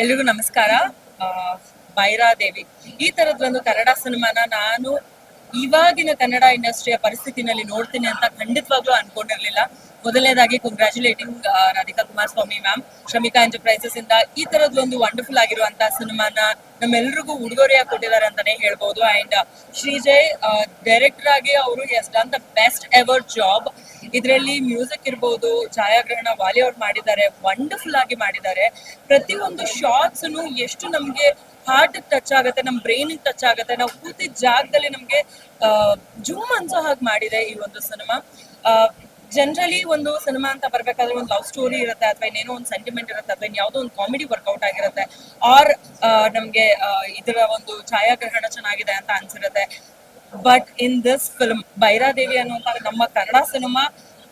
ಎಲ್ರಿಗೂ ನಮಸ್ಕಾರ. ಬೈರಾದೇವಿ ಈ ತರದೊಂದು ಕನ್ನಡ ಸಿನಿಮಾನ ನಾನು ಇವಾಗಿನ ಕನ್ನಡ ಇಂಡಸ್ಟ್ರಿಯ ಪರಿಸ್ಥಿತಿನಲ್ಲಿ ನೋಡ್ತೀನಿ ಅಂತ ಖಂಡಿತವಾಗ್ಲೂ ಅನ್ಕೊಂಡಿರ್ಲಿಲ್ಲ. ಮೊದಲನೇದಾಗಿ congratulating Radhika Kumaraswamy ma'am Shramika enterprises ಇಂದ ಈ ತರದೊಂದು ವಂಡರ್ಫುಲ್ ಆಗಿರುವಂತಹ ಸಿನಿಮಾನ ನಮ್ಮೆಲ್ರಿಗೂ ಉಡುಗೊರೆಯಾಗಿ ಕೊಟ್ಟಿದ್ದಾರೆ ಅಂತಾನೆ ಹೇಳ್ಬೋದು. ಅಂಡ್ ಶ್ರೀಜಯ್ ಡೈರೆಕ್ಟರ್ ಆಗಿ ಅವರು has done the best ever job ಇದರಲ್ಲಿ ಮ್ಯೂಸಿಕ್ ಇರ್ಬೋದು, ಛಾಯಾಗ್ರಹಣ ವಾಲಿ ಅವ್ರು ಮಾಡಿದ್ದಾರೆ ವಂಡರ್ಫುಲ್ ಆಗಿ ಮಾಡಿದ್ದಾರೆ. ಪ್ರತಿಯೊಂದು ಶಾರ್ಟ್ಸ್ ಎಷ್ಟು ನಮ್ಗೆ ಹಾರ್ಟ್ ಟಚ್ ಆಗುತ್ತೆ, ನಮ್ ಬ್ರೈನ್ ಟಚ್ ಆಗುತ್ತೆ, ನಾವು ಕೂತಿದ್ದ ಜಾಗದಲ್ಲಿ ನಮ್ಗೆ ಜೂಮ್ ಅನ್ಸೋ ಹಾಗೆ ಮಾಡಿದೆ ಈ ಒಂದು ಸಿನಿಮಾ ಜನರಲಿ ಒಂದು ಸಿನಿಮಾ ಅಂತ ಬರ್ಬೇಕಾದ್ರೆ ಒಂದು ಲವ್ ಸ್ಟೋರಿ ಇರುತ್ತೆ ಅಥವಾ ಇನ್ನೇನೋ ಒಂದು ಸೆಂಟಿಮೆಂಟ್ ಇರುತ್ತೆ ಅಥವಾ ಯಾವುದೋ ಒಂದು ಕಾಮಿಡಿ ವರ್ಕೌಟ್ ಆಗಿರುತ್ತೆ. ಆರ್ ನಮ್ಗೆ ಇದರ ಒಂದು ಛಾಯಾಗ್ರಹಣ ಚೆನ್ನಾಗಿದೆ ಅಂತ ಅನ್ಸಿರುತ್ತೆ. But in this film Bhairadevi ಅನ್ನುವಂತ ನಮ್ಮ ಕನ್ನಡ ಸಿನಿಮಾ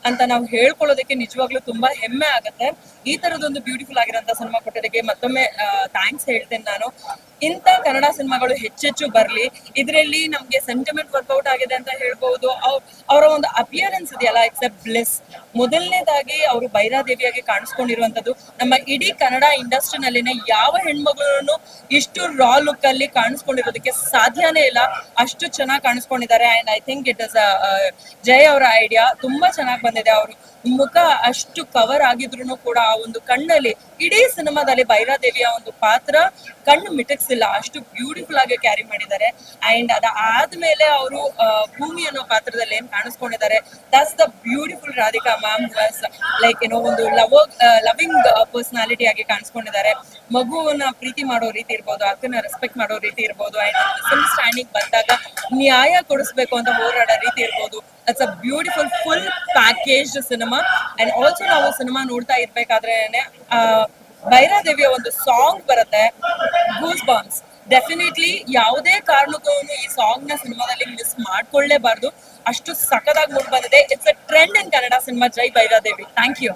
ಅಂತ ನಾವು ಹೇಳ್ಕೊಳ್ಳೋದಕ್ಕೆ ನಿಜವಾಗ್ಲೂ ತುಂಬಾ ಹೆಮ್ಮೆ ಆಗುತ್ತೆ. ಈ ತರದೊಂದು ಬ್ಯೂಟಿಫುಲ್ ಆಗಿರೋಂಥ ಸಿನಿಮಾ ಕೊಟ್ಟೋದಕ್ಕೆ ಮತ್ತೊಮ್ಮೆ ಥ್ಯಾಂಕ್ಸ್ ಹೇಳ್ತೇನೆ ನಾನು. ಇಂಥ ಕನ್ನಡ ಸಿನಿಮಾಗಳು ಹೆಚ್ಚೆಚ್ಚು ಬರಲಿ, ಇದರಲ್ಲಿ ನಮ್ಗೆ ಸೆಂಟಿಮೆಂಟ್ ವರ್ಕೌಟ್ ಆಗಿದೆ ಅಂತ ಹೇಳ್ಬಹುದು ಅವರ ಒಂದು ಅಪಿಯರೆನ್ಸ್ ಇದೆಯಲ್ಲ ಇಟ್ಸ್ ಅ ಬ್ಲೆಸ್ ಮೊದಲನೇದಾಗಿ ಅವರು ಬೈರಾದೇವಿಯಾಗಿ ಕಾಣಿಸ್ಕೊಂಡಿರುವಂತದ್ದು ನಮ್ಮ ಇಡೀ ಕನ್ನಡ ಇಂಡಸ್ಟ್ರಿನಲ್ಲಿನ ಯಾವ ಹೆಣ್ಮಗಳನ್ನು ಇಷ್ಟು ರಾ ಲುಕ್ ಅಲ್ಲಿ ಕಾಣಿಸ್ಕೊಂಡಿರೋದಕ್ಕೆ ಸಾಧ್ಯನೇ ಇಲ್ಲ. ಅಷ್ಟು ಚೆನ್ನಾಗಿ ಕಾಣಿಸ್ಕೊಂಡಿದ್ದಾರೆ and I think it is Jaya ಅವರ ಐಡಿಯಾ ತುಂಬಾ ಚೆನ್ನಾಗಿ ಬಂದಿದೆ ಅವರು. ಮುಖ ಅಷ್ಟು ಕವರ್ ಆಗಿದ್ರು ಕೂಡ ಆ ಒಂದು ಕಣ್ಣಲ್ಲಿ, ಇಡೀ ಸಿನಿಮಾದಲ್ಲಿ ಬೈರಾದೇವಿಯ ಒಂದು ಪಾತ್ರ ಕಣ್ಣು ಮಿಟಕ್ಸಿಲ್ಲ ಅಷ್ಟು ಬ್ಯೂಟಿಫುಲ್ ಆಗಿ ಕ್ಯಾರಿ ಮಾಡಿದ್ದಾರೆ. ಅಂಡ್ ಅದ ಆದ್ಮೇಲೆ ಅವರು ಭೂಮಿ ಅನ್ನೋ ಪಾತ್ರದಲ್ಲಿ ಏನ್ ಕಾಣಿಸ್ಕೊಂಡಿದ್ದಾರೆ that's the beautiful Radhika ma'am like ಏನೋ ಒಂದು ಲವ್ ಲವಿಂಗ್ ಪರ್ಸನಾಲಿಟಿ ಆಗಿ ಕಾಣಿಸ್ಕೊಂಡಿದ್ದಾರೆ. ಮಗುವನ್ನ ಪ್ರೀತಿ ಮಾಡೋ ರೀತಿ ಇರ್ಬೋದು ಅಕ್ಕನ ರೆಸ್ಪೆಕ್ಟ್ ಮಾಡೋ ರೀತಿ ಇರ್ಬೋದು ಅಂಡ್ ಸಿಮ್ ಸ್ಟ್ಯಾಂಡಿಂಗ್ ಬಂದಾಗ ನ್ಯಾಯ ಕೊಡಿಸ್ಬೇಕು ಅಂತ ಹೋರಾಡೋ ರೀತಿ ಇರ್ಬೋದು. It's a beautiful full package cinema and also ನಾವು ಸಿನಿಮಾ ನೋಡ್ತಾ ಇರ್ಬೇಕಾದ್ರೆ ಭೈರಾದೇವಿಯ ಒಂದು ಸಾಂಗ್ ಬರುತ್ತೆ ಗೂಸ್ ಬಾಂಬ್ಸ್ ಡೆಫಿನೆಟ್ಲಿ ಯಾವುದೇ ಕಾರಣಕ್ಕೂ ಈ ಸಾಂಗ್ನ ಸಿನಿಮಾದಲ್ಲಿ ಮಿಸ್ ಮಾಡ್ಕೊಳ್ಳೇಬಾರ್ದು. ಅಷ್ಟು ಸಖದಾಗಿ ಮೂಡ್ ಬಂದಿದೆ. It's a trend in Kannada cinema Jai Bhairadevi. Thank you